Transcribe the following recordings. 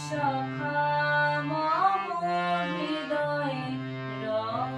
সখা মম হৃদয়ে রহ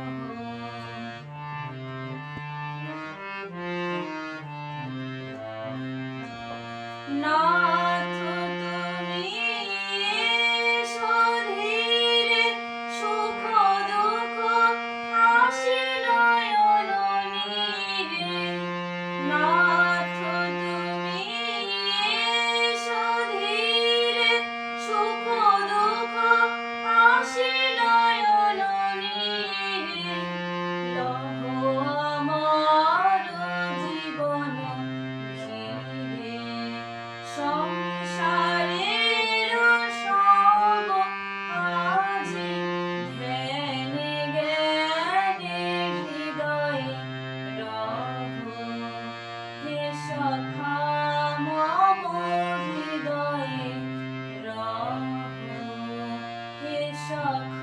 shock.